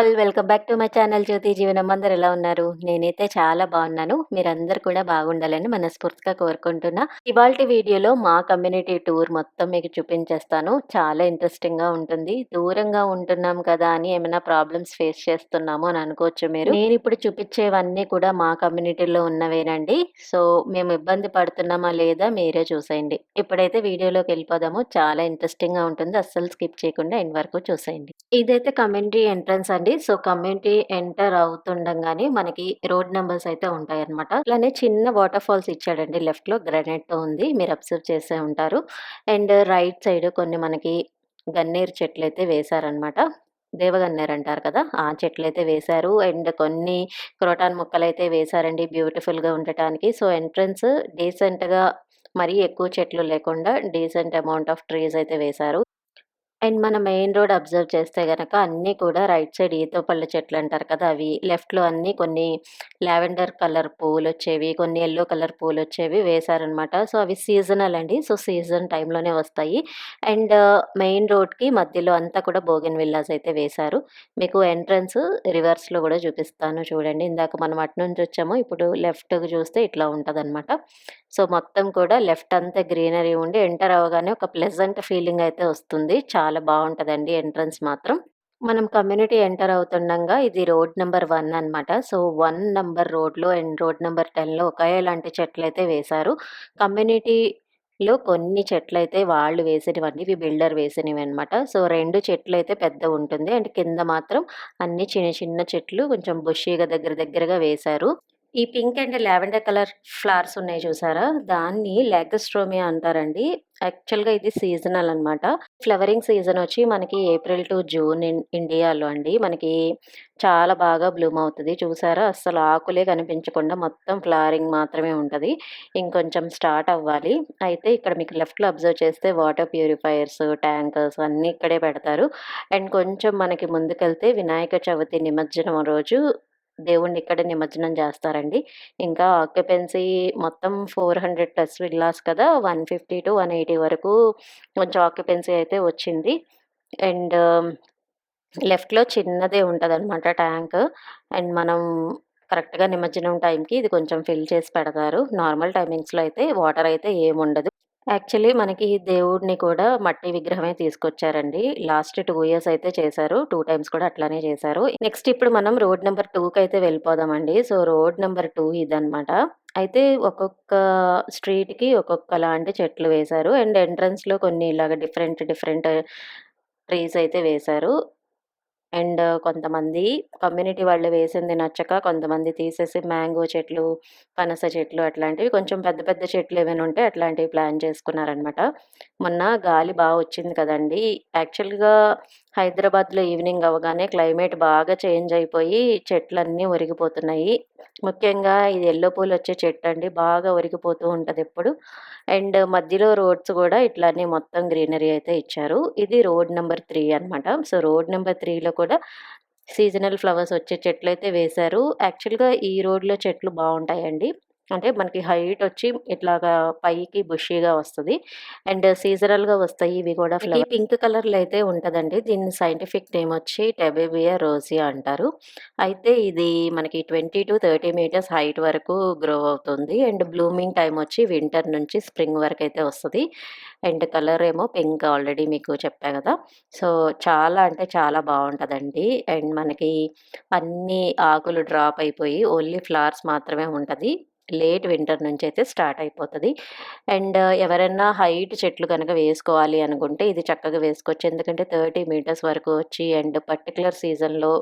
All welcome back to my channel Jyothi Jeevanam. అందరు ఎలా ఉన్నారు? నేనైతే చాలా బాగున్నాను. మీరందరు కూడా బాగుండాలని మనస్ఫూర్తిగా కోరుకుంటున్నా. ఇవాళ వీడియోలో మా కమ్యూనిటీ టూర్ మొత్తం మీకు చూపించేస్తాను. చాలా ఇంట్రెస్టింగ్గా ఉంటుంది. దూరంగా ఉంటున్నాం కదా అని ఏమైనా ప్రాబ్లమ్స్ ఫేస్ చేస్తున్నాము అని అనుకోవచ్చు మీరు. నేను ఇప్పుడు చూపించేవన్నీ కూడా మా కమ్యూనిటీలో ఉన్నవేనండి. సో మేము ఇబ్బంది పడుతున్నామా లేదా మీరే చూసేయండి. ఇప్పుడైతే వీడియోలోకి వెళ్ళిపోదాము. చాలా ఇంట్రెస్టింగ్గా ఉంటుంది. అస్సలు స్కిప్ చేయకుండా ఎండ్ వరకు చూసేయండి. ఇదైతే కమ్యూనిటీ ఎంట్రన్స్ అండి. సో కమ్యూనిటీ ఎంటర్ అవుతుండగానే మనకి రోడ్ నెంబర్స్ అయితే ఉంటాయి అనమాట అలానే చిన్న వాటర్ ఫాల్స్ ఇచ్చాడండి. లెఫ్ట్లో గ్రానైట్తో ఉంది. మీరు అబ్జర్వ్ చేసే ఉంటారు. అండ్ రైట్ సైడ్ కొన్ని మనకి గన్నేరు చెట్లు అయితే వేశారనమాట దేవగన్నేరు అంటారు కదా ఆ చెట్లు అయితే వేశారు. అండ్ కొన్ని క్రోటాన్ మొక్కలు అయితే వేశారండి బ్యూటిఫుల్గా ఉండటానికి. సో ఎంట్రన్స్ డీసెంట్గా మరీ ఎక్కువ చెట్లు లేకుండా డీసెంట్ అమౌంట్ ఆఫ్ ట్రీస్ అయితే వేశారు. అండ్ మన మెయిన్ రోడ్ అబ్జర్వ్ చేస్తే కనుక అన్నీ కూడా రైట్ సైడ్ ఈతో పళ్ళ చెట్లు అంటారు కదా అవి లెఫ్ట్లో అన్నీ కొన్ని లావెండర్ కలర్ పూలు వచ్చేవి కొన్ని ఎల్లో కలర్ పూలు వచ్చేవి వేశారనమాట. సో అవి సీజనల్ అండి. సో సీజన్ టైంలోనే వస్తాయి. అండ్ మెయిన్ రోడ్కి మధ్యలో అంతా కూడా బోగెన్ విల్లాస్ అయితే వేశారు. మీకు ఎంట్రన్స్ రివర్స్లో కూడా చూపిస్తాను చూడండి. ఇందాక మనం అటు నుంచి వచ్చాము ఇప్పుడు లెఫ్ట్కి చూస్తే ఇట్లా ఉంటుంది సో మొత్తం కూడా లెఫ్ట్ అంతా గ్రీనరీ ఉండి ఎంటర్ అవ్వగానే ఒక ప్లెజెంట్ ఫీలింగ్ అయితే వస్తుంది. చాలా చాలా బాగుంటుందండి ఎంట్రన్స్ మాత్రం. మనం కమ్యూనిటీ ఎంటర్ అవుతుండగా ఇది రోడ్ నెంబర్ వన్ అనమాట సో వన్ నెంబర్ రోడ్లో అండ్ రోడ్ నెంబర్ టెన్లో ఒకే లాంటి చెట్లు అయితే వేశారు కమ్యూనిటీలో కొన్ని చెట్లు అయితే వాళ్ళు వేసినవన్నీ ఇవి బిల్డర్ వేసినవి అనమాట సో రెండు చెట్లు అయితే పెద్ద ఉంటుంది. అండ్ కింద మాత్రం అన్ని చిన్న చిన్న చెట్లు కొంచెం బుషీగా దగ్గర దగ్గరగా వేశారు. ఈ pink and lavender colour flowers ఉన్నాయి చూసారా? దాన్ని లాగస్ట్రోమియా అంటారండి. యాక్చువల్గా ఇది సీజనల్ అనమాట ఫ్లవరింగ్ సీజన్ వచ్చి మనకి ఏప్రిల్ టు జూన్ ఇండియాలో అండి. మనకి చాలా బాగా బ్లూమ్ అవుతుంది. చూసారా? అస్సలు ఆకులే కనిపించకుండా మొత్తం ఫ్లవరింగ్ మాత్రమే ఉంటుంది. ఇంకొంచెం స్టార్ట్ అవ్వాలి. అయితే ఇక్కడ మీకు లెఫ్ట్లో అబ్జర్వ్ చేస్తే వాటర్ ప్యూరిఫైయర్స్ ట్యాంకర్స్ అన్నీ ఇక్కడే పెడతారు. అండ్ కొంచెం మనకి ముందుకెళ్తే వినాయక చవితి నిమజ్జనం రోజు దేవుణ్ణి ఇక్కడ నిమజ్జనం చేస్తారండి. ఇంకా ఆక్యుపెన్సీ మొత్తం ఫోర్ హండ్రెడ్ ప్లస్ విల్లాస్ కదా one fifty to one eighty వరకు కొంచెం ఆక్యుపెన్సీ అయితే వచ్చింది. అండ్ లెఫ్ట్లో చిన్నదే ఉంటుంది అనమాట ట్యాంక్. అండ్ మనం కరెక్ట్గా నిమజ్జనం టైంకి ఇది కొంచెం ఫిల్ చేసి పెడతారు. నార్మల్ టైమింగ్స్లో అయితే వాటర్ అయితే ఏముండదు. యాక్చువల్లీ మనకి దేవుడిని కూడా మట్టి విగ్రహమే తీసుకొచ్చారండి. లాస్ట్ టూ ఇయర్స్ అయితే చేశారు. టూ టైమ్స్ కూడా అట్లానే చేశారు. నెక్స్ట్ ఇప్పుడు మనం రోడ్ నెంబర్ టూకి అయితే వెళ్ళిపోదామండి. సో రోడ్ నెంబర్ టూ ఇదనమాట అయితే ఒక్కొక్క స్ట్రీట్కి ఒక్కొక్క లాంటి చెట్లు వేశారు. అండ్ ఎంట్రన్స్లో కొన్ని ఇలాగ డిఫరెంట్ డిఫరెంట్ ట్రీస్ అయితే వేశారు. అండ్ కొంతమంది కమ్యూనిటీ వాళ్ళు వేసింది నచ్చక కొంతమంది తీసేసి మ్యాంగో చెట్లు పనస చెట్లు అట్లాంటివి కొంచెం పెద్ద పెద్ద చెట్లు ఏమైనా ఉంటే అట్లాంటివి ప్లాన్ చేసుకున్నారనమాట మొన్న గాలి బాగా వచ్చింది కదండి. యాక్చువల్గా హైదరాబాద్లో ఈవినింగ్ అవగానే క్లైమేట్ బాగా చేంజ్ అయిపోయి చెట్లన్నీ ఒరిగిపోతున్నాయి. ముఖ్యంగా ఇది ఎల్లో పూలు వచ్చే చెట్టు అండి. బాగా ఒరిగిపోతూ ఉంటుంది ఎప్పుడు. అండ్ మధ్యలో రోడ్స్ కూడా ఇట్లానే మొత్తం గ్రీనరీ అయితే ఇచ్చారు. ఇది రోడ్ నెంబర్ త్రీ అనమాట సో రోడ్ నెంబర్ త్రీలో కూడా సీజనల్ ఫ్లవర్స్ వచ్చే చెట్లు అయితే వేశారు. యాక్చువల్గా ఈ రోడ్లో చెట్లు బాగుంటాయండి. అంటే మనకి హైట్ వచ్చి ఇట్లాగా పైకి బుషీగా వస్తుంది. అండ్ సీజనల్గా వస్తాయి. ఇవి కూడా ఫ్లవర్. పింక్ కలర్లో అయితే ఉంటుందండి. దీని సైంటిఫిక్ నేమ్ వచ్చి టెబేబియా రోజియా అంటారు. అయితే ఇది మనకి twenty to thirty metres height వరకు గ్రో అవుతుంది. అండ్ బ్లూమింగ్ టైం వచ్చి వింటర్ నుంచి స్ప్రింగ్ వరకు అయితే వస్తుంది. అండ్ కలర్ ఏమో పింక్ ఆల్రెడీ మీకు చెప్పా కదా. సో చాలా అంటే చాలా బాగుంటుందండి. అండ్ మనకి అన్ని ఆకులు డ్రాప్ అయిపోయి ఓన్లీ ఫ్లవర్స్ మాత్రమే ఉంటుంది. లేట్ వింటర్ నుంచి అయితే స్టార్ట్ అయిపోతుంది. అండ్ ఎవరైనా హైట్ చెట్లు కనుక వేసుకోవాలి అనుకుంటే ఇది చక్కగా వేసుకోవచ్చు. ఎందుకంటే థర్టీ మీటర్స్ వరకు వచ్చి అండ్ పర్టికులర్ సీజన్లో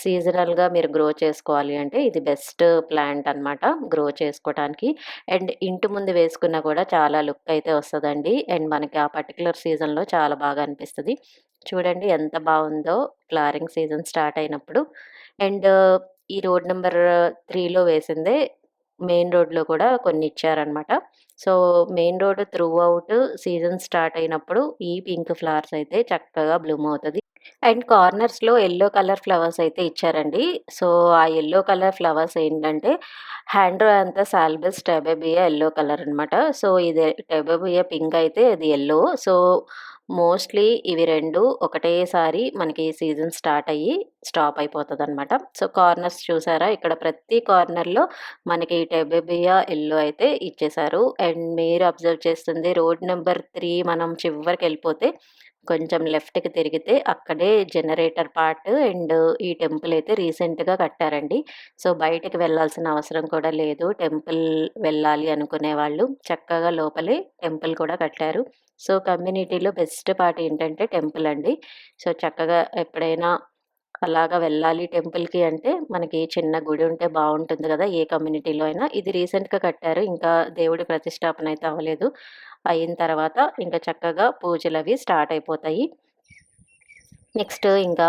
సీజనల్గా మీరు గ్రో చేసుకోవాలి అంటే ఇది బెస్ట్ ప్లాంట్ అనమాట గ్రో చేసుకోవడానికి అండ్ ఇంటి ముందు వేసుకున్నా కూడా చాలా లుక్ అయితే వస్తుందండి. అండ్ మనకి ఆ పర్టికులర్ సీజన్లో చాలా బాగా అనిపిస్తుంది. చూడండి ఎంత బాగుందో ఫ్లవరింగ్ సీజన్ స్టార్ట్ అయినప్పుడు. అండ్ ఈ రోడ్ నెంబర్ త్రీలో వేసిందే మెయిన్ రోడ్లో కూడా కొన్ని ఇచ్చారనమాట so main road throughout season start అయినప్పుడు ఈ పింక్ ఫ్లవర్స్ అయితే చక్కగా బ్లూమ్ అవుతుంది. అండ్ కార్నర్స్లో ఎల్లో కలర్ ఫ్లవర్స్ అయితే ఇచ్చారండి. సో ఆ ఎల్లో కలర్ ఫ్లవర్స్ ఏంటంటే హ్యాండ్రో అంతా సాల్బస్ టెబేబియా ఎల్లో కలర్ అనమాట సో ఇది టెబేబియా పింక్ అయితే అది ఎల్లో. సో మోస్ట్‌లీ ఇవి రెండు ఒకటేసారి మనకి సీజన్ స్టార్ట్ అయ్యి స్టాప్ అయిపోతుంది అనమాట సో, కార్నర్స్ చూసారా? ఇక్కడ ప్రతి కార్నర్‌లో మనకి టెబెబియా ఇల్లు అయితే ఇచ్చేశారు. అండ్ మీరు అబ్జర్వ్ చేస్తుంది రోడ్ నెంబర్ త్రీ మనం చివరికెళ్ళిపోతే కొంచెం లెఫ్ట్‌కి తిరిగితే అక్కడే జనరేటర్ పార్ట్ అండ్ ఈ టెంపుల్ అయితే రీసెంట్‌గా కట్టారండి. సో, బయటకు వెళ్ళాల్సిన అవసరం కూడా లేదు. టెంపుల్ వెళ్ళాలి అనుకునే వాళ్ళు చక్కగా లోపలే టెంపుల్ కూడా కట్టారు. సో, కమ్యూనిటీలో బెస్ట్ పార్ట్ ఏంటంటే టెంపుల్ అండి. సో, చక్కగా ఎప్పుడైనా అలాగా వెళ్ళాలి టెంపుల్‌కి అంటే మనకి చిన్న గుడి ఉంటే బాగుంటుంది కదా ఏ కమ్యూనిటీలో అయినా. ఇది రీసెంట్‌గా కట్టారు. ఇంకా దేవుడి ప్రతిష్టాపన అయితే అవ్వలేదు. అయిన తర్వాత ఇంకా చక్కగా పూజలు అవి స్టార్ట్ అయిపోతాయి. నెక్స్ట్ ఇంకా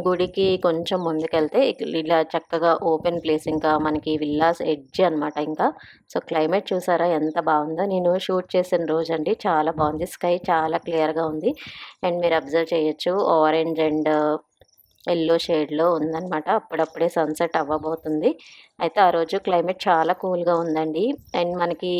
గుడికి కొంచెం ముందుకెళ్తే ఇలా చక్కగా ఓపెన్ ప్లేస్ ఇంకా మనకి విల్లాస్ ఎడ్జ్ అనమాట ఇంకా. సో, క్లైమేట్ చూసారా ఎంత బాగుందో నేను షూట్ చేసిన రోజు అండి చాలా బాగుంది స్కై చాలా క్లియర్‌గా ఉంది. అండ్ మీరు అబ్జర్వ్ చేయొచ్చు ఆరెంజ్ అండ్ ఎల్లో షేడ్‌లో ఉందనమాట. అప్పుడప్పుడే సన్‌సెట్ అవ్వబోతుంది. అయితే ఆ రోజు క్లైమేట్ చాలా కూల్‌గా ఉందండి. అండ్ మనకి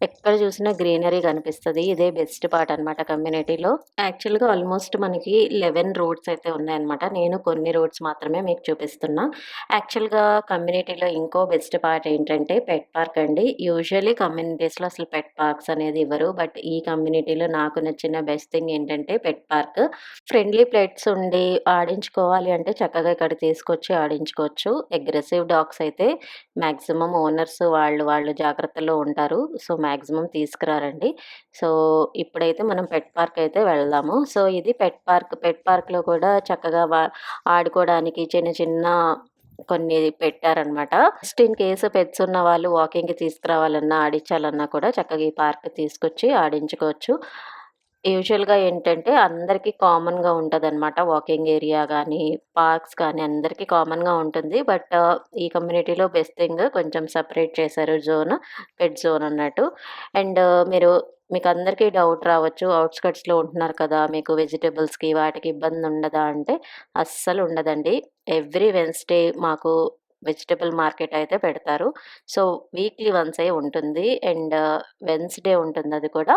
ఎక్కడ చూసినా గ్రీనరీ కనిపిస్తుంది ఇదే బెస్ట్ పార్ట్ అనమాట కమ్యూనిటీలో. యాక్చువల్‌గా ఆల్మోస్ట్ మనకి 11 రోడ్స్ అయితే ఉన్నాయన్నమాట. నేను కొన్ని రోడ్స్ మాత్రమే మీకు చూపిస్తున్నా. యాక్చువల్‌గా కమ్యూనిటీలో ఇంకో బెస్ట్ పార్ట్ ఏంటంటే పెట్ పార్క్ అండి. యూజువల్లీ కమ్యూనిటీస్‌లో అసలు పెట్ పార్క్స్ అనేది ఇవ్వరు. బట్ ఈ కమ్యూనిటీలో నాకు నచ్చిన బెస్ట్ థింగ్ ఏంటంటే పెట్ పార్క్. ఫ్రెండ్లీ ప్లేట్స్ ఉండి ఆడించుకోవాలి అంటే చక్కగా ఇక్కడ తీసుకొచ్చి ఆడించుకోవచ్చు. అగ్రెసివ్ డాగ్స్ అయితే మాక్సిమం ఓనర్స్ వాళ్ళు వాళ్ళు జాగ్రత్తలో ఉంటారు. So, maximum తీసుకురారండి. సో, ఇప్పుడైతే మనం పెట్ పార్క్ అయితే వెళ్దాము. సో, ఇది పెట్ పార్క్. పెట్ పార్క్‌లో కూడా చక్కగా ఆడుకోవడానికి చిన్న చిన్న కొన్ని పెట్టారనమాట. ఫస్ట్ ఇన్ కేస్ పెట్స్ ఉన్న వాళ్ళు వాకింగ్‌కి తీసుకురావాలన్నా, ఆడించాలన్నా కూడా చక్కగా ఈ పార్క్ తీసుకొచ్చి ఆడించుకోవచ్చు. యూజువల్‌గా ఏంటంటే అందరికీ కామన్‌గా ఉంటదనమాట. వాకింగ్ ఏరియా కానీ పార్క్స్ కానీ అందరికీ కామన్‌గా ఉంటుంది. బట్ ఈ కమ్యూనిటీలో బెస్ట్ థింగ్ కొంచెం సెపరేట్ చేశారు జోన్. పెట్ జోన్ అన్నట్టు. అండ్ మీరు మీకు అందరికీ డౌట్ రావచ్చు. ఔట్‌స్కట్స్‌లో ఉంటున్నారు కదా! మీకు వెజిటేబుల్స్కి వాటికి ఇబ్బంది ఉండదా అంటే అస్సలు ఉండదండి. ఎవ్రీ వెన్స్‌డే మాకు వెజిటబుల్ మార్కెట్ అయితే పెడతారు. సో, వీక్లీ వన్స్ అయి ఉంటుంది. అండ్ వెన్స్‌డే ఉంటుంది అది కూడా.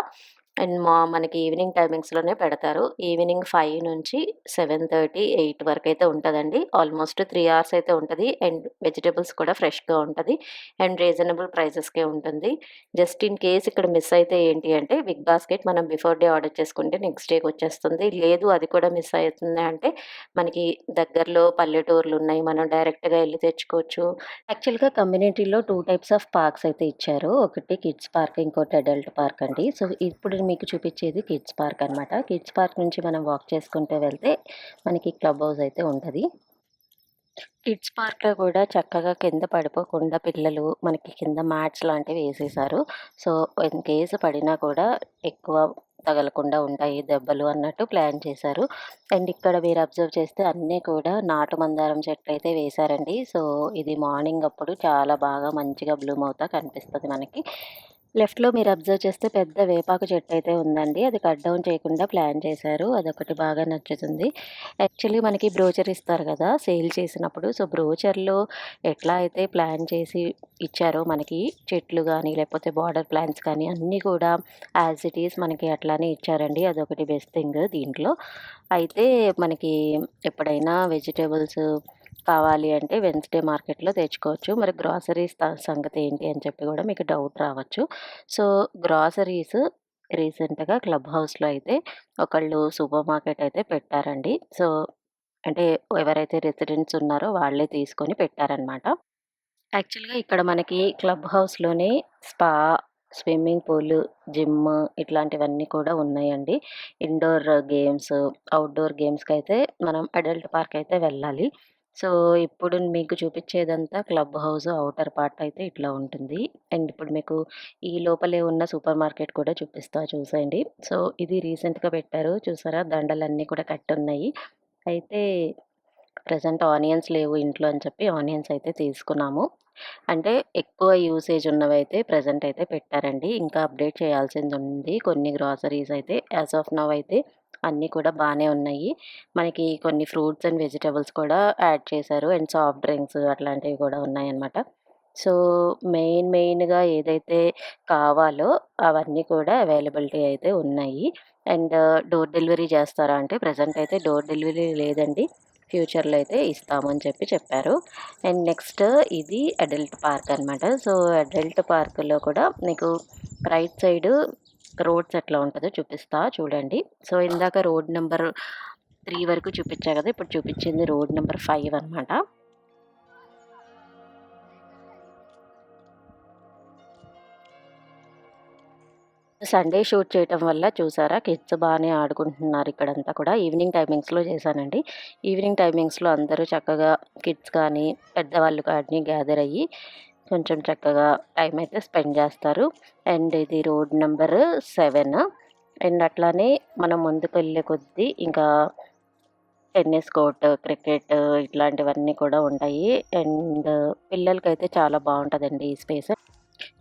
అండ్ మా మనకి ఈవినింగ్ టైమింగ్స్‌లోనే పెడతారు. ఈవినింగ్ ఫైవ్ నుంచి సెవెన్ థర్టీ ఎయిట్ వరకు అయితే ఉంటుందండి ఆల్మోస్ట్ త్రీ అవర్స్ అయితే ఉంటుంది అండ్ వెజిటేబుల్స్ కూడా ఫ్రెష్‌గా ఉంటుంది అండ్ రీజనబుల్ ప్రైసెస్‌కే ఉంటుంది. జస్ట్ ఇన్ కేస్ ఇక్కడ మిస్ అయితే ఏంటి అంటే బిగ్ బాస్కెట్ మనం బిఫోర్ డే ఆర్డర్ చేసుకుంటే నెక్స్ట్ డేకి వచ్చేస్తుంది. లేదు అది కూడా మిస్ అవుతుంది అంటే మనకి దగ్గరలో పల్లెటూర్లు ఉన్నాయి మనం డైరెక్ట్‌గా వెళ్ళి తెచ్చుకోవచ్చు. యాక్చువల్‌గా కమ్యూనిటీలో టూ టైప్స్ ఆఫ్ పార్క్స్ అయితే ఇచ్చారు. ఒకటి కిడ్స్ పార్క్, ఇంకోటి అడల్ట్ పార్క్ అండి. సో, ఇప్పుడు మీకు చూపించేది కిడ్స్ పార్క్ అనమాట. కిడ్స్ పార్క్ నుంచి మనం వాక్ చేసుకుంటూ వెళ్తే మనకి క్లబ్ హౌస్ అయితే ఉంటుంది కిడ్స్ పార్క్‌లో కూడా చక్కగా కింద పడిపోకుండా పిల్లలు మనకి కింద మ్యాట్స్ లాంటివి వేసేసారు సో, ఇన్ కేసు పడినా కూడా ఎక్కువ తగలకుండా ఉంటాయి దెబ్బలు అన్నట్టు ప్లాన్ చేశారు. అండ్ ఇక్కడ మీరు అబ్జర్వ్ చేస్తే అన్నీ కూడా నాటు మందారం చెట్లు అయితే వేశారండి. సో, ఇది మార్నింగ్ అప్పుడు చాలా బాగా మంచిగా బ్లూమ్ అవుతా కనిపిస్తుంది మనకి. లెఫ్ట్‌లో మీరు అబ్జర్వ్ చేస్తే పెద్ద వేపాకు చెట్టు అయితే ఉందండి. అది కట్ డౌన్ చేయకుండా ప్లాన్ చేశారు. అదొకటి బాగా నచ్చుతుంది. యాక్చువల్లీ మనకి బ్రోచర్ ఇస్తారు కదా! సేల్ చేసినప్పుడు. సో, బ్రోచర్‌లో ఎట్లా అయితే ప్లాన్ చేసి ఇచ్చారో మనకి చెట్లు కానీ లేకపోతే బార్డర్ ప్లాంట్స్ కానీ అన్నీ కూడా యాజ్ ఇట్ ఈస్ మనకి అట్లానే ఇచ్చారండి. అదొకటి బెస్ట్ థింగ్ దీంట్లో. అయితే మనకి ఎప్పుడైనా వెజిటేబుల్స్ కావాలి అంటే వెన్స్‌డే మార్కెట్‌లో తెచ్చుకోవచ్చు. మరి గ్రోసరీస్ త సంగతి ఏంటి అని చెప్పి కూడా మీకు డౌట్ రావచ్చు. సో, గ్రోసరీస్ రీసెంట్‌గా క్లబ్ హౌస్‌లో అయితే ఒకళ్ళు సూపర్ మార్కెట్ అయితే పెట్టారండి. సో, అంటే ఎవరైతే రెసిడెంట్స్ ఉన్నారో వాళ్ళే తీసుకొని పెట్టారనమాట. యాక్చువల్‌గా ఇక్కడ మనకి క్లబ్ హౌస్‌లోనే స్పా, స్విమ్మింగ్ పూల్, జిమ్ ఇట్లాంటివన్నీ కూడా ఉన్నాయండి. ఇండోర్ గేమ్స్, అవుట్డోర్ గేమ్స్కి అయితే మనం అడల్ట్ పార్క్ అయితే వెళ్ళాలి. సో, ఇప్పుడు మీకు చూపించేదంతా క్లబ్ హౌస్ అవుటర్ పార్ట్ అయితే ఇట్లా ఉంటుంది. అండ్ ఇప్పుడు మీకు ఈ లోపలే ఉన్న సూపర్ మార్కెట్ కూడా చూపిస్తా చూసేయండి. సో, ఇది రీసెంట్‌గా పెట్టారు. చూసారా దండలన్నీ కూడా కట్టున్నాయి. అయితే ప్రజెంట్ ఆనియన్స్ లేవు ఇంట్లో అని చెప్పి ఆనియన్స్ అయితే తీసుకున్నాము. అంటే ఎక్కువ యూసేజ్ ఉన్నవి అయితే ప్రజెంట్ అయితే పెట్టారండి. ఇంకా అప్డేట్ చేయాల్సింది ఉంది. కొన్ని గ్రోసరీస్ అయితే యాస్ ఆఫ్ నవ్ అయితే అన్నీ కూడా బాగానే ఉన్నాయి. మనకి కొన్ని ఫ్రూట్స్ అండ్ వెజిటేబుల్స్ కూడా యాడ్ చేశారు. అండ్ సాఫ్ట్ డ్రింక్స్ అట్లాంటివి కూడా ఉన్నాయన్నమాట. సో, మెయిన్ మెయిన్‌గా ఏదైతే కావాలో అవన్నీ కూడా అవైలబిలిటీ అయితే ఉన్నాయి. అండ్ డోర్ డెలివరీ చేస్తారా అంటే ప్రజెంట్ అయితే డోర్ డెలివరీ లేదండి. ఫ్యూచర్‌లో అయితే ఇస్తామని చెప్పి చెప్పారు. అండ్ నెక్స్ట్ ఇది అడల్ట్ పార్క్ అనమాట. సో, అడల్ట్ పార్క్‌లో కూడా మీకు రైట్ సైడు రోడ్స్ ఎట్లా ఉంటదో చూపిస్తా చూడండి. సో, ఇందాక రోడ్ నెంబర్ త్రీ వరకు చూపించా కదా ఇప్పుడు చూపించింది రోడ్ నెంబర్ ఫైవ్ అనమాట. సండే షూట్ చేయటం వల్ల చూసారా కిడ్స్ బాగానే ఆడుకుంటున్నారు ఇక్కడంతా కూడా. ఈవినింగ్ టైమింగ్స్‌లో చేశానండి. ఈవినింగ్ టైమింగ్స్‌లో అందరూ చక్కగా కిడ్స్ కానీ, పెద్దవాళ్ళు కానీ గ్యాదర్ అయ్యి కొంచెం చక్కగా టైం అయితే స్పెండ్ చేస్తారు. అండ్ ఇది రోడ్ నెంబర్ సెవెన్ అండ్ అట్లానే మనం ముందుకెళ్ళే కొద్దీ ఇంకా టెన్నిస్ కోర్ట్, క్రికెట్ ఇట్లాంటివన్నీ కూడా ఉంటాయి. అండ్ పిల్లలకైతే చాలా బాగుంటుందండి ఈ స్పేస్.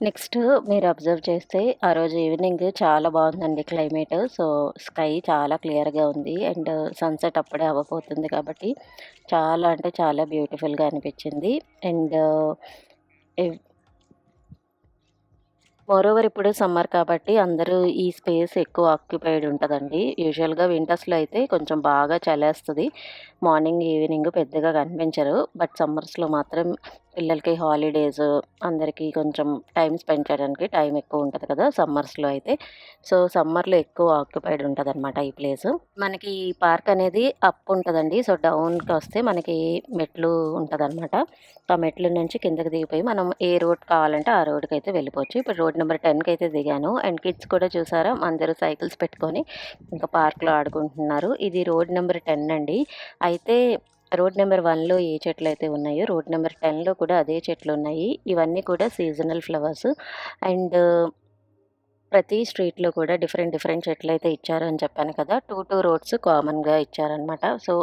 నెక్స్ట్ మీరు అబ్జర్వ్ చేస్తే ఆ రోజు ఈవినింగ్ చాలా బాగుందండి క్లైమేట్. సో, స్కై చాలా క్లియర్‌గా ఉంది. అండ్ సన్‌సెట్ అప్పుడే అవ్వబోతుంది కాబట్టి చాలా అంటే చాలా బ్యూటిఫుల్‌గా అనిపించింది అండ్ మోరోవర్ ఇప్పుడు సమ్మర్ కాబట్టి అందరూ ఈ స్పేస్ ఎక్కువ ఆక్యుపైడ్ ఉంటుందండి యూజువల్‌గా వింటర్స్‌లో అయితే కొంచెం బాగా చలేస్తుంది మార్నింగ్, ఈవినింగ్ పెద్దగా కనిపించరు. బట్ సమ్మర్స్‌లో మాత్రం పిల్లలకి హాలిడేస్ అందరికీ కొంచెం టైం స్పెండ్ చేయడానికి టైం ఎక్కువ ఉంటుంది కదా! సమ్మర్స్‌లో అయితే. సో, సమ్మర్‌లో ఎక్కువ ఆక్యుపైడ్ ఉంటదనమాట ఈ ప్లేస్ మనకి ఈ పార్క్ అనేది అప్ ఉంటుందండి సో, డౌన్కి వస్తే మనకి మెట్లు ఉంటదనమాట. ఆ మెట్ల నుంచి కిందకి దిగిపోయి మనం ఏ రోడ్ కావాలంటే ఆ రోడ్‌కైతే వెళ్ళిపోవచ్చు. ఇప్పుడు రోడ్ నెంబర్ టెన్కి అయితే దిగాను. అండ్ కిడ్స్ కూడా చూసారా అందరూ సైకిల్స్ పెట్టుకొని ఇంకా పార్క్‌లో ఆడుకుంటున్నారు. ఇది రోడ్ నెంబర్ టెన్ అండి. అయితే రోడ్ నెంబర్ వన్లో ఏ చెట్లు అయితే ఉన్నాయో రోడ్ నెంబర్ టెన్లో కూడా అదే చెట్లు ఉన్నాయి ఇవన్నీ కూడా సీజనల్ ఫ్లవర్స్. అండ్ ప్రతి స్ట్రీట్‌లో కూడా డిఫరెంట్ డిఫరెంట్ చెట్లయితే ఇచ్చారు అని చెప్పాను కదా! 2, 2 రోడ్స్ కామన్‌గా ఇచ్చారనమాట. సో,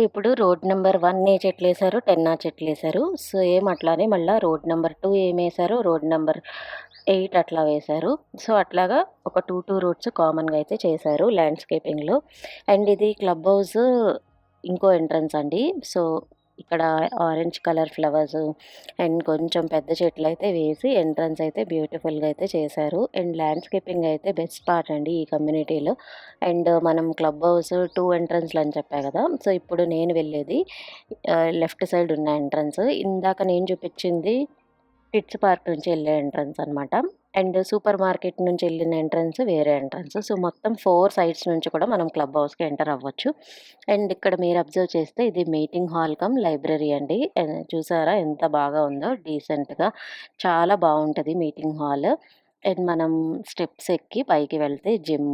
ఇప్పుడు రోడ్ నెంబర్ వన్ ఏ చెట్లు వేశారు టెన్ ఆ చెట్లు వేశారు సో సేమ్ అట్లానే మళ్ళీ రోడ్ నెంబర్ టూ ఏం వేశారు రోడ్ నెంబర్ ఎయిట్ అట్లా వేశారు. సో, అట్లాగా ఒక 2, 2 రోడ్స్ కామన్‌గా అయితే చేశారు ల్యాండ్‌స్కేపింగ్‌లో. అండ్ ఇది క్లబ్ హౌస్ ఇంకో ఎంట్రన్స్ అండి. సో, ఇక్కడ ఆరెంజ్ కలర్ ఫ్లవర్స్ అండ్ కొంచెం పెద్ద చెట్లు అయితే వేసి ఎంట్రన్స్ అయితే బ్యూటిఫుల్‌గా అయితే చేశారు. అండ్ ల్యాండ్‌స్కేపింగ్ అయితే బెస్ట్ పార్ట్ అండి ఈ కమ్యూనిటీలో. అండ్ మనం క్లబ్ హౌస్ టూ ఎంట్రన్స్‌లు అని చెప్పా కదా! సో, ఇప్పుడు నేను వెళ్ళేది లెఫ్ట్ సైడ్ ఉన్న ఎంట్రన్స్. ఇందాక నేను చూపించింది కిడ్స్ పార్క్ నుంచి వెళ్ళే ఎంట్రన్స్ అనమాట. అండ్ సూపర్ మార్కెట్ నుంచి వెళ్ళిన ఎంట్రన్స్ వేరే ఎంట్రన్స్. సో, మొత్తం ఫోర్ సైడ్స్ నుంచి కూడా మనం క్లబ్ హౌస్‌కి ఎంటర్ అవ్వచ్చు. అండ్ ఇక్కడ మీరు అబ్జర్వ్ చేస్తే ఇది మీటింగ్ హాల్ కమ్ లైబ్రరీ అండి. చూసారా ఎంత బాగా ఉందో డీసెంట్‌గా చాలా బాగుంటుంది మీటింగ్ హాల్. అండ్ మనం స్టెప్స్ ఎక్కి పైకి వెళ్తే gym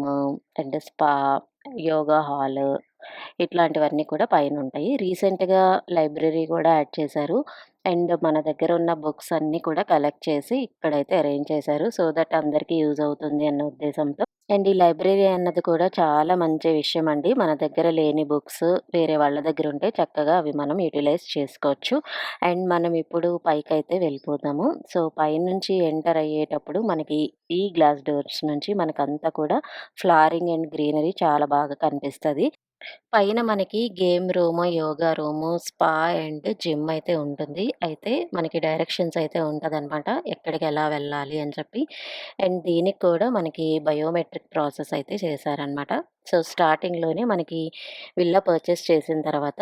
and spa, yoga hall ఇట్లాంటివన్నీ కూడా పైనుంటాయి. రీసెంట్‌గా లైబ్రరీ కూడా యాడ్ చేశారు. అండ్ మన దగ్గర ఉన్న బుక్స్ అన్నీ కూడా కలెక్ట్ చేసి ఇక్కడైతే అరేంజ్ చేశారు. సో దట్ అందరికీ యూజ్ అవుతుంది అన్న ఉద్దేశంతో. అండ్ ఈ లైబ్రరీ అన్నది కూడా చాలా మంచి విషయం అండి. మన దగ్గర లేని బుక్స్ వేరే వాళ్ళ దగ్గర ఉంటే చక్కగా అవి మనం యుటిలైజ్ చేసుకోవచ్చు. అండ్ మనం ఇప్పుడు పైకైతే వెళ్ళిపోతాము సో, పైనుంచి ఎంటర్ అయ్యేటప్పుడు మనకి ఈ గ్లాస్ డోర్స్ నుంచి మనకంతా కూడా ఫ్లారింగ్ అండ్ గ్రీనరీ చాలా బాగా కనిపిస్తుంది పైన మనకి game room, yoga room, spa and gym అయితే ఉంటుంది. అయితే మనకి డైరెక్షన్స్ అయితే ఉంటదనమాట. ఎక్కడికి ఎలా వెళ్ళాలి అని చెప్పి. అండ్ దీనికి కూడా మనకి బయోమెట్రిక్ ప్రాసెస్ అయితే చేశారనమాట. సో, స్టార్టింగ్‌లోనే మనకి విల్లా పర్చేస్ చేసిన తర్వాత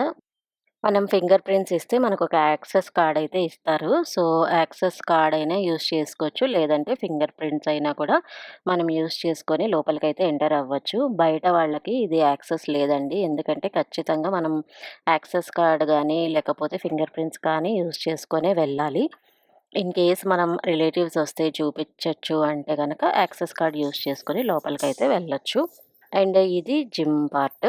మనం ఫింగర్ ప్రింట్స్ ఇస్తే మనకు ఒక యాక్సెస్ కార్డ్ అయితే ఇస్తారు. సో, యాక్సెస్ కార్డ్ అయినా యూస్ చేసుకోవచ్చు. లేదంటే ఫింగర్ ప్రింట్స్ అయినా కూడా మనం యూస్ చేసుకొని లోపలికైతే ఎంటర్ అవ్వచ్చు. బయట వాళ్ళకి ఇది యాక్సెస్ లేదండి. ఎందుకంటే ఖచ్చితంగా మనం యాక్సెస్ కార్డ్ కానీ లేకపోతే ఫింగర్ ప్రింట్స్ కానీ యూజ్ చేసుకొనే వెళ్ళాలి. ఇన్ కేస్ మనం రిలేటివ్స్ వస్తే చూపించవచ్చు అంటే కనుక యాక్సెస్ కార్డ్ యూజ్ చేసుకొని లోపలికైతే వెళ్ళొచ్చు. అండ్ ఇది gym part.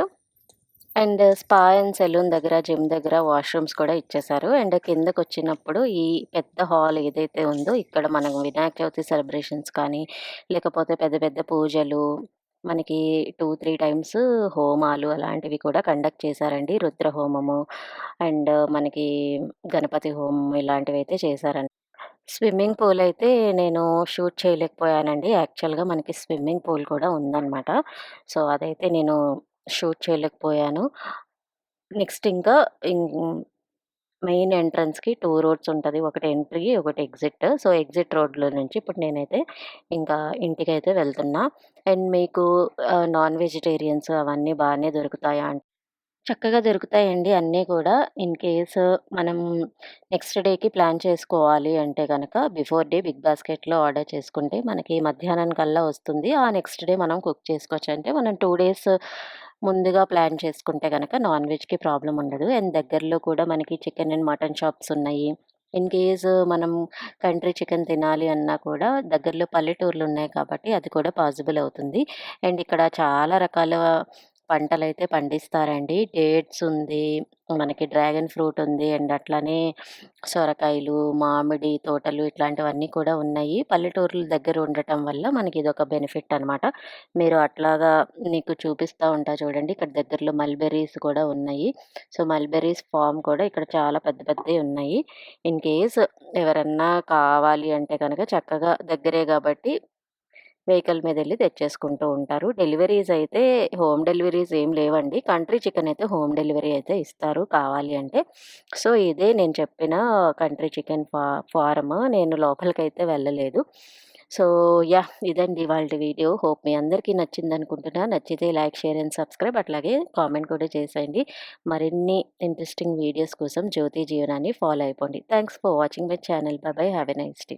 And spa and salon దగ్గర, జిమ్ దగ్గర వాష్‌రూమ్స్ కూడా ఇచ్చేశారు. అండ్ కిందకొచ్చినప్పుడు ఈ పెద్ద హాల్ ఏదైతే ఉందో ఇక్కడ మనం వినాయక చవితి సెలబ్రేషన్స్ కానీ, లేకపోతే పెద్ద పెద్ద పూజలు మనకి 2, 3 టైమ్స్ హోమాలు అలాంటివి కూడా కండక్ట్ చేశారండి. రుద్ర హోమము అండ్ మనకి గణపతి హోమం అయితే చేశారండి. స్విమ్మింగ్ పూల్ అయితే నేను షూట్ చేయలేకపోయానండి. యాక్చువల్‌గా మనకి స్విమ్మింగ్ పూల్ కూడా ఉందన్నమాట సో, అదైతే నేను షూట్ చేయలేకపోయాను. నెక్స్ట్ ఇంకా మెయిన్ ఎంట్రన్స్‌కి టూ రోడ్స్ ఉంటుంది ఒకటి ఎంట్రీ, ఒకటి ఎగ్జిట్. సో, ఎగ్జిట్ రోడ్‌లో నుంచి ఇప్పుడు నేనైతే ఇంకా ఇంటికైతే వెళ్తున్నా. అండ్ మీకు నాన్ వెజిటేరియన్స్ అవన్నీ బాగానే దొరుకుతాయా అంటే చక్కగా దొరుకుతాయండి అన్నీ కూడా. ఇన్ కేస్ మనం నెక్స్ట్ డేకి ప్లాన్ చేసుకోవాలి అంటే గనక బిఫోర్ డే బిగ్ బాస్కెట్‌లో ఆర్డర్ చేసుకుంటే మనకి మధ్యాహ్నానికల్లా వస్తుంది. ఆ నెక్స్ట్ డే మనం కుక్ చేసుకోవచ్చు. అంటే మనం 2 డేస్ ముందుగా ప్లాన్ చేసుకుంటే గనక నాన్ వెజ్‌కి ప్రాబ్లమ్ ఉండదు. అండ్ దగ్గరలో కూడా మనకి చికెన్ అండ్ మటన్ షాప్స్ ఉన్నాయి. ఇన్ కేస్ మనం కంట్రీ చికెన్ తినాలి అన్నా కూడా దగ్గరలో పల్లెటూర్లు ఉన్నాయి కాబట్టి అది కూడా పాసిబుల్ అవుతుంది. అండ్ ఇక్కడ చాలా రకాల పంటలైతే పండిస్తారండి. డేట్స్ ఉంది, మనకి డ్రాగన్ ఫ్రూట్ ఉంది. అండ్ అట్లానే సొరకాయలు, మామిడి తోటలు ఇట్లాంటివన్నీ కూడా ఉన్నాయి. పల్లెటూర్ల దగ్గర ఉండటం వల్ల మనకి ఇది ఒక బెనిఫిట్ అనమాట. మీరు అట్లాగా మీకు చూపిస్తా ఉంటా చూడండి. ఇక్కడ దగ్గరలో మల్బెర్రీస్ కూడా ఉన్నాయి. సో, మల్బెర్రీస్ ఫామ్ కూడా ఇక్కడ చాలా పెద్ద పెద్దవి ఉన్నాయి. ఇన్ కేస్ ఎవరన్నా కావాలి అంటే కనుక చక్కగా దగ్గరే కాబట్టి వెహికల్ మీద వెళ్ళి తెచ్చేసుకుంటూ ఉంటారు. డెలివరీస్ అయితే హోమ్ డెలివరీస్ ఏం లేవండి. కంట్రీ చికెన్ అయితే హోమ్ డెలివరీ అయితే ఇస్తారు కావాలి అంటే. సో, ఇదే నేను చెప్పిన కంట్రీ చికెన్ ఫా ఫారమ్ నేను లోపలికైతే వెళ్ళలేదు. సో, యా ఇదండి ఇవాల్టి వీడియో. హోప్ మీ అందరికీ నచ్చిందనుకుంటున్నా. నచ్చితే లైక్, షేర్ అండ్ సబ్స్క్రైబ్ అట్లాగే కామెంట్ కూడా చేసేయండి. మరిన్ని ఇంట్రెస్టింగ్ వీడియోస్ కోసం జ్యోతి జీవనాన్ని ఫాలో అయిపోండి. Thanks for watching my channel. Bye have a nice day.